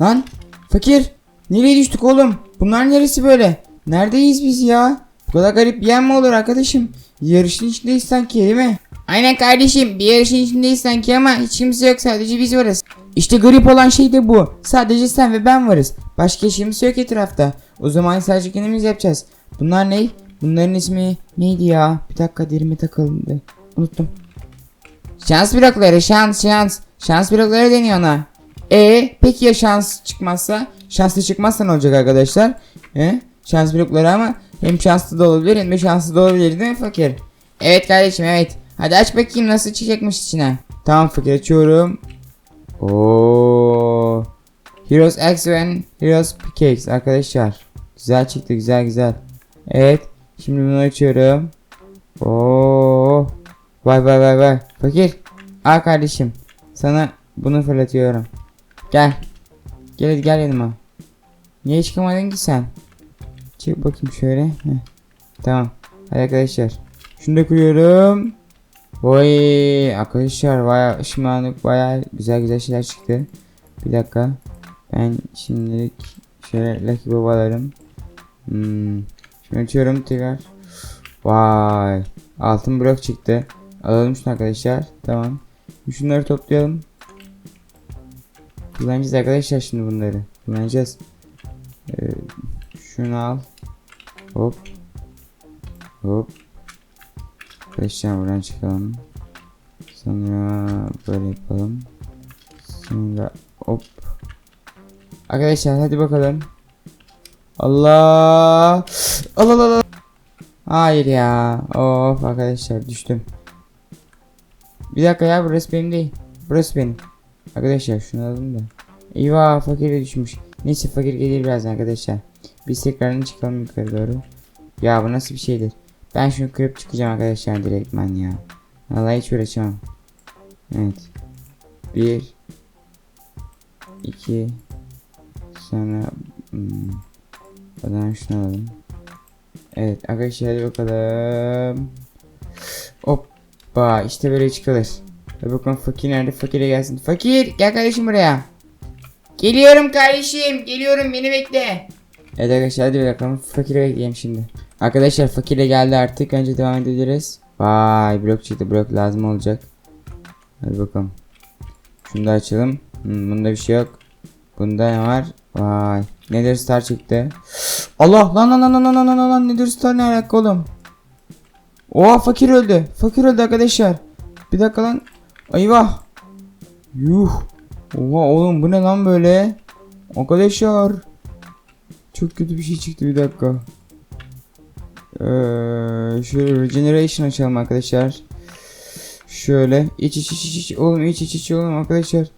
Lan fakir nereye düştük oğlum? Bunlar neresi böyle? Neredeyiz biz ya? Bu kadar garip bir yer mi olur arkadaşım? Yarışın içindeyiz sanki değil mi? Aynen kardeşim bir yarışın içindeyiz sanki ama hiç kimse yok sadece biz varız. İşte garip olan şey de bu. Sadece sen ve ben varız. Başka kimse yok etrafta. O zaman sadece kendimiz yapacağız. Bunlar ne? Bunların ismi neydi ya? Bir dakika derime takıldı. Unuttum. Şans blokları şans şans. Şans blokları deniyor ona. E peki ya şans çıkmazsa? Şanslı çıkmazsa ne olacak arkadaşlar? E? Şans blokları ama hem şanslı da olabilir hem de şanslı da olabilir değil mi fakir? Evet kardeşim evet. Hadi aç bakayım nasıl çıkacakmış içine. Tamam fakir açıyorum. Oo. Heroes X ve Heroes Pickaxe arkadaşlar. Güzel çıktı güzel güzel. Evet. Şimdi bunu açıyorum. Oo. Vay vay vay vay. Fakir. Al kardeşim. Sana bunu fırlatıyorum. Gel. Gel gel yanıma. Niye çıkamadın ki sen? Çık bakayım şöyle. Heh. Tamam. Hadi arkadaşlar. Şunu da kuruyorum. Vay arkadaşlar baya ışınlandık baya güzel güzel şeyler çıktı. Bir dakika. Ben şimdilik şöyle Lucky babalarım. Hmm. Şimdi açıyorum tekrar. Vay. Altın blok çıktı. Alalım şunu arkadaşlar. Tamam. Şunları toplayalım. Kullanacağız arkadaşlar şimdi bunları. Kullanacağız. Ee, şunu al. Hop. Hop. Arkadaşlar buradan çıkalım. Sonra böyle yapalım. Sonra hop. Arkadaşlar hadi bakalım. Allah. Allah Allah Allah. Hayır ya. Of arkadaşlar düştüm. Bir dakika ya burası benim değil. Burası benim. Arkadaşlar şunu alalım da. Eyvah fakir de düşmüş. Neyse fakir gelir birazdan arkadaşlar. Biz tekrardan çıkalım yukarı doğru. Ya bu nasıl bir şeydir? Ben şunu kırıp çıkacağım arkadaşlar direktman ya. Vallahi hiç uğraşamam. Evet. Bir. iki. Sonra hmm, o zaman şunu alalım. Evet arkadaşlar hadi bakalım. Hoppa işte böyle çıkılır. Dur bakalım fakir nerede? Fakire gelsin. Fakir gel kardeşim buraya. Geliyorum kardeşim. Geliyorum beni bekle. Evet arkadaşlar hadi bakalım. Fakire bekleyelim şimdi. Arkadaşlar fakire geldi artık. Önce devam edebiliriz. Vay blok çıktı. Blok lazım olacak. Hadi bakalım. Şunu da açalım. Hmm, bunda bir şey yok. Bunda ne var? Vay. Nether Star çıktı. Allah lan lan lan lan lan lan lan Nether Star ne alaka oğlum? Oha fakir öldü. Fakir öldü arkadaşlar. Bir dakika lan. Eyvah. Yuh. Oha oğlum bu ne lan böyle? Arkadaşlar. Çok kötü bir şey çıktı bir dakika. Ee, şöyle regeneration açalım arkadaşlar. Şöyle iç iç iç iç oğlum iç iç iç oğlum arkadaşlar.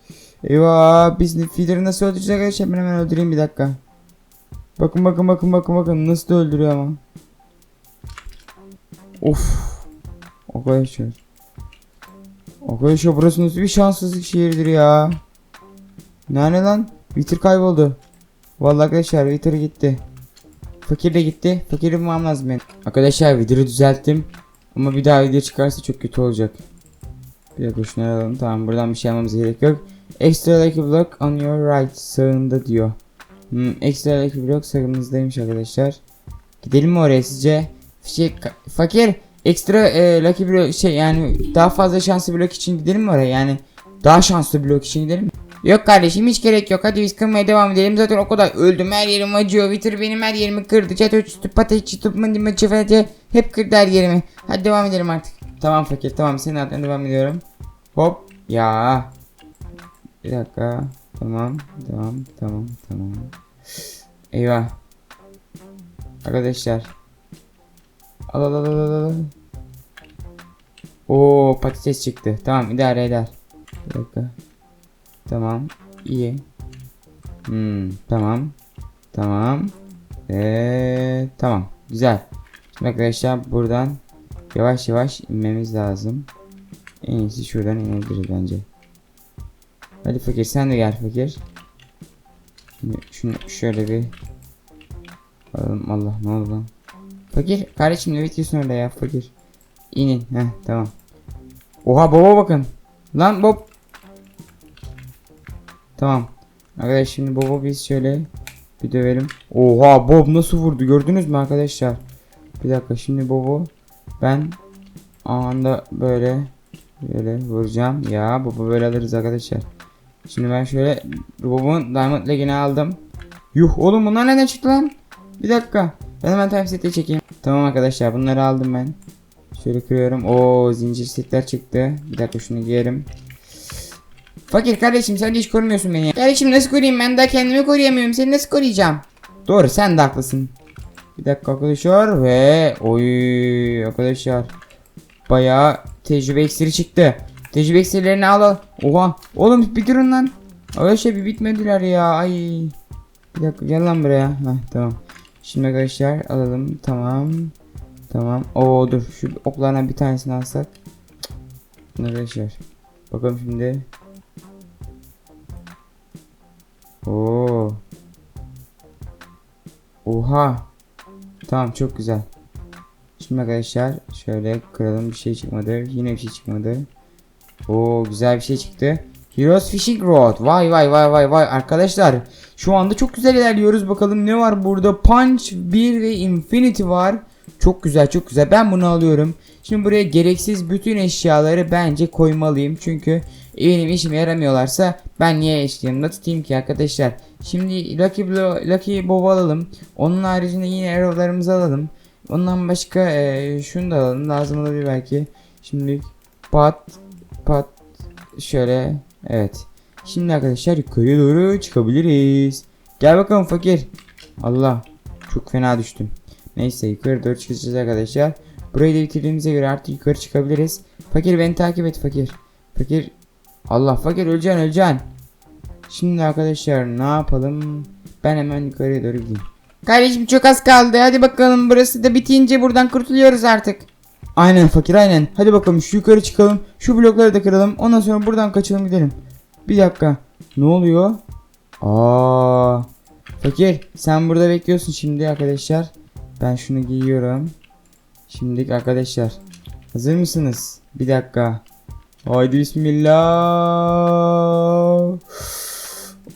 Eyvah biz feeder'ı nasıl öldüreceğiz arkadaşlar ben hemen öldüreyim bir dakika. Bakın bakın bakın bakın bakın nasıl da öldürüyor ama. Of. Arkadaşlar. Arkadaşlar burası nasıl bir şanssızlık şehirdir ya. Nerede lan? Wither kayboldu. Vallahi arkadaşlar Wither gitti. Fakir de gitti. Fakiri bulmam lazım benim. Arkadaşlar videoyu düzelttim. Ama bir daha video çıkarsa çok kötü olacak. Bir dakika şunları alalım. Tamam buradan bir şey almamız gerek yok. Extra lucky block on your right. Sağında diyor. Hmm, extra lucky block sağımızdaymış arkadaşlar. Gidelim mi oraya sizce? Şey, fakir ekstra e, lucky block şey yani daha fazla şanslı blok için gidelim mi oraya? Yani daha şanslı blok için gidelim? Yok kardeşim hiç gerek yok. Hadi biz kırmaya devam edelim. Zaten o kadar öldüm. Her yerim acıyor. Wither benim her yerimi kırdı. Çatı üstü patates çıtı mıncı çıfete. Hep kırdı her yerimi. Hadi devam edelim artık. Tamam fakir tamam senin adına devam ediyorum. Hop. Ya. Bir dakika. Tamam. Tamam. Tamam. Tamam. Eyvah. Arkadaşlar. Al al al al al. Oo patates çıktı. Tamam idare eder. Bir dakika. Tamam. iyi. Hmm, tamam. Tamam. Eee tamam. Güzel. Şimdi arkadaşlar buradan yavaş yavaş inmemiz lazım. En iyisi şuradan inebiliriz bence. Hadi fakir sen de gel fakir. Şimdi şunu şöyle bir alalım. Allah ne oldu lan? Fakir kardeşim ne bitiyorsun orada ya fakir. İnin. Heh tamam. Oha baba bakın. Lan Bob. Tamam. Arkadaşlar şimdi Bob'u biz şöyle bir dövelim. Oha Bob nasıl vurdu gördünüz mü arkadaşlar? Bir dakika şimdi Bob'u ben anda böyle böyle vuracağım. Ya Bob'u böyle alırız arkadaşlar. Şimdi ben şöyle Bob'un Diamond Leg'ini aldım. Yuh oğlum bunlar nereden çıktı lan? Bir dakika. Ben hemen time set'e çekeyim. Tamam arkadaşlar bunları aldım ben. Şöyle kırıyorum. Oo zincir setler çıktı. Bir dakika şunu giyerim. Fakir kardeşim sen hiç korumuyorsun beni. Kardeşim nasıl koruyayım ben daha kendimi koruyamıyorum. Seni nasıl koruyacağım? Doğru sen de haklısın. Bir dakika arkadaşlar ve oy arkadaşlar. Bayağı tecrübe iksiri çıktı. Tecrübe iksirlerini al. Oha oğlum bir durun lan. Arkadaşlar bir bitmediler ya ay. Bir dakika gel lan buraya. Heh, tamam. Şimdi arkadaşlar alalım tamam. Tamam. Oo dur şu oklardan bir tanesini alsak. Arkadaşlar. Bakalım şimdi. Oo. Oha. Tamam çok güzel. Şimdi arkadaşlar şöyle kıralım bir şey çıkmadı. Yine bir şey çıkmadı. Oo güzel bir şey çıktı. Heroes Fishing Rod. Vay vay vay vay vay arkadaşlar. Şu anda çok güzel ilerliyoruz. Bakalım ne var burada? Punch 1 ve Infinity var. Çok güzel çok güzel. Ben bunu alıyorum. Şimdi buraya gereksiz bütün eşyaları bence koymalıyım. Çünkü benim işime yaramıyorlarsa ben niye eşliğimde tutayım ki arkadaşlar. Şimdi Lucky, Blo Lucky Bob'u alalım. Onun haricinde yine arrow'larımızı alalım. Ondan başka eee, şunu da alalım. Lazım olabilir belki. Şimdi pat pat şöyle evet. Şimdi arkadaşlar yukarıya doğru çıkabiliriz. Gel bakalım fakir. Allah çok fena düştüm. Neyse yukarı doğru çıkacağız arkadaşlar. Burayı da bitirdiğimize göre artık yukarı çıkabiliriz. Fakir beni takip et fakir. Fakir. Allah fakir öleceksin öleceksin. Şimdi arkadaşlar ne yapalım? Ben hemen yukarıya doğru gideyim. Kardeşim çok az kaldı. Hadi bakalım burası da bitince buradan kurtuluyoruz artık. Aynen fakir aynen. Hadi bakalım şu yukarı çıkalım. Şu blokları da kıralım. Ondan sonra buradan kaçalım gidelim. Bir dakika. Ne oluyor? Aa. Fakir sen burada bekliyorsun şimdi arkadaşlar. Ben şunu giyiyorum. Şimdi arkadaşlar. Hazır mısınız? Bir dakika. Haydi bismillah.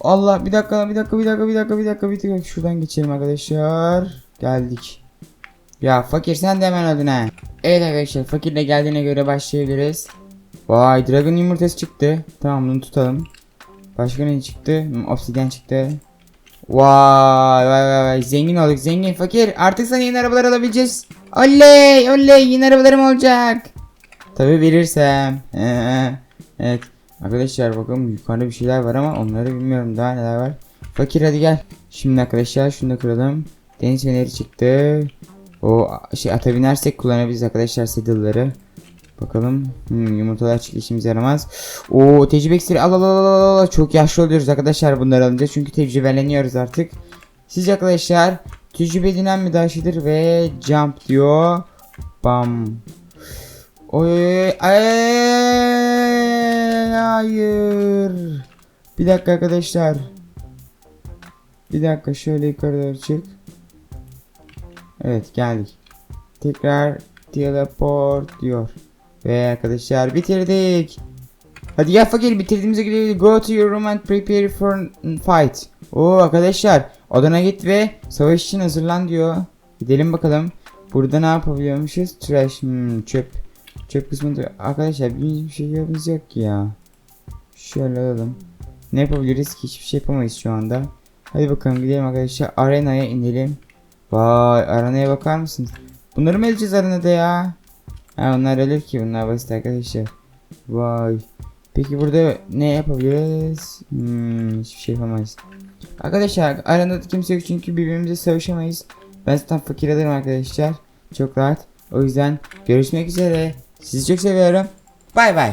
Allah bir dakika bir dakika bir dakika bir dakika bir dakika bir dakika şuradan geçelim arkadaşlar. Geldik. Ya fakir sen de hemen öldün ha. Evet arkadaşlar fakirle geldiğine göre başlayabiliriz. Vay dragon yumurtası çıktı. Tamam bunu tutalım. Başka ne çıktı? Obsidian çıktı. Vay vay vay vay zengin olduk zengin fakir artık sana yeni arabalar alabileceğiz. Oley oley yeni arabalarım olacak. Tabi verirsem. evet arkadaşlar bakın yukarıda bir şeyler var ama onları bilmiyorum daha neler var. Fakir hadi gel. Şimdi arkadaşlar şunu da kıralım. Deniz feneri çıktı. O şey ata binersek kullanabiliriz arkadaşlar saddle'ları. Bakalım. Hmm, yumurtalar çıktı işimize yaramaz. O tecrübe iksiri al al al al. Çok yaşlı oluyoruz arkadaşlar bunları alınca çünkü tecrübeleniyoruz artık. Siz arkadaşlar tecrübe edinen mi daha şeydir ve jump diyor. Bam. Oy ay, hayır. Bir dakika arkadaşlar. Bir dakika şöyle yukarı çık. Evet geldik. Tekrar teleport diyor. Ve arkadaşlar bitirdik. Hadi gel fakir bitirdiğimize göre go to your room and prepare for fight. Oo arkadaşlar odana git ve savaş için hazırlan diyor. Gidelim bakalım. Burada ne yapabiliyormuşuz? Trash hmm, çöp. Çöp kısmında arkadaşlar bir şey yapımız yok ki ya. Şöyle alalım. Ne yapabiliriz ki? Hiçbir şey yapamayız şu anda. Hadi bakalım gidelim arkadaşlar. Arenaya inelim. Vay aranaya bakar mısın? Bunları mı eleceğiz aranada ya? Ha onlar ölür ki bunlar basit arkadaşlar. Vay. Peki burada ne yapabiliriz? Hmm, hiçbir şey yapamayız. Arkadaşlar aranda kimse yok çünkü birbirimizle savaşamayız. Ben zaten fakir alırım arkadaşlar. Çok rahat. O yüzden görüşmek üzere. Sizi çok seviyorum. Bay bay.